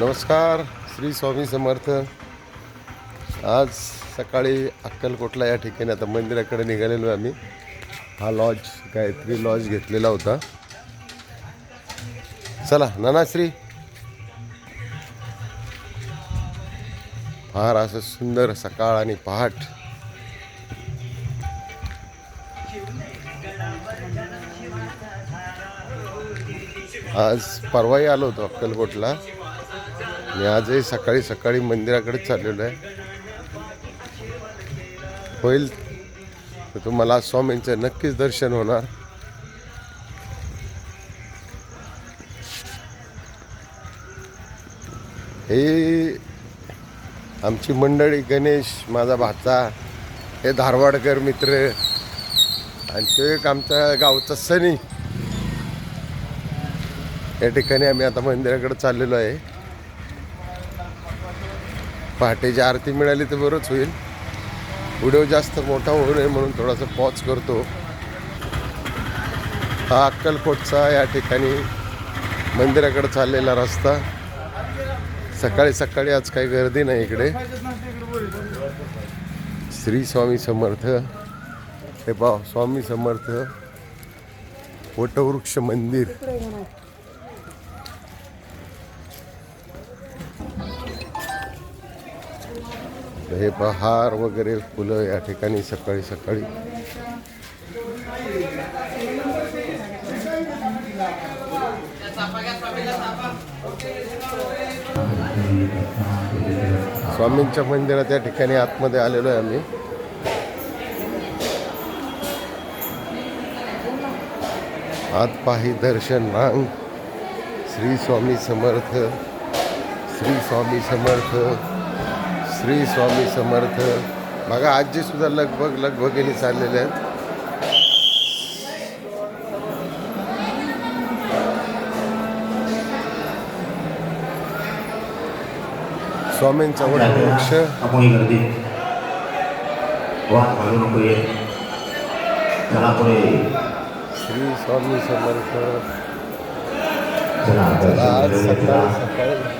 नमस्कार श्री स्वामी समर्थ. आज सकाळी अक्कलकोटला या ठिकाणी आता मंदिराकडे निघालेलो आहे आम्ही. हा लॉज गायत्री लॉज घेतलेला होता. चला नानाश्री. फार असं सुंदर सकाळ आणि पहाट. आज परवाही आलो होतो अक्कलकोटला. मी आजही सकाळी सकाळी मंदिराकडे चाललेलो आहे. होईल. तर तुम्हाला स्वामींचं नक्कीच दर्शन होणार. हे आमची मंडळी गणेश माझा भाचा हे धारवाडकर मित्र आणि तो एक आमच्या गावचा सनी. या ठिकाणी आम्ही आता मंदिराकडे चाललेलो आहे. पहाटेची आरती मिळाली तर बरंच होईल. व्हिडिओ जास्त मोठा होऊ नये म्हणून थोडासा पॉज करतो. हा अक्कलकोटचा या ठिकाणी मंदिराकडे चाललेला रस्ता. सकाळी सकाळी आज काही गर्दी नाही इकडे. श्री स्वामी समर्थ. हे पाव स्वामी समर्थ. वटवृक्ष मंदिर. हे बहार वगैरे फुलं या ठिकाणी सकाळी सकाळी. स्वामींच्या मंदिरात या ठिकाणी आतमध्ये आलेलो आहे आम्ही. आत पाही दर्शन मांग. श्री स्वामी समर्थ श्री स्वामी समर्थ. श्री स्वामी समर्थ. बघा आजी सुद्धा लगभग लगभगीने चाललेले आहेत. स्वामींचा वृक्ष चला पुढे. श्री स्वामी समर्थ. चला आज. सकाळी. सकाळी